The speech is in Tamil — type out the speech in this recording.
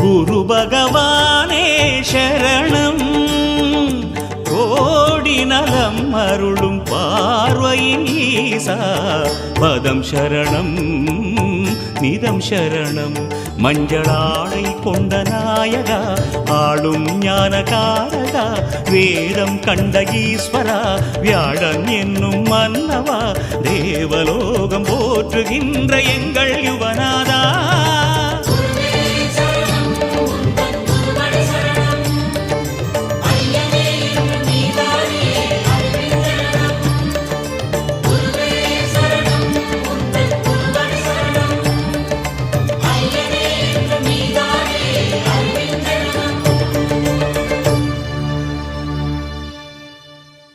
குரு பகவானே சரணம். கோடி நலம் அருளும் பார்வையின் ஈசா பதம் சரணம் நிதம் சரணம். மஞ்சளாடை கொண்ட நாயகா ஆளும் ஞானகாரகா. வேதம் கண்ட ஈஸ்வரா வியாழன் என்னும் மன்னவா. தேவலோகம் போற்றுகின்ற எங்கள்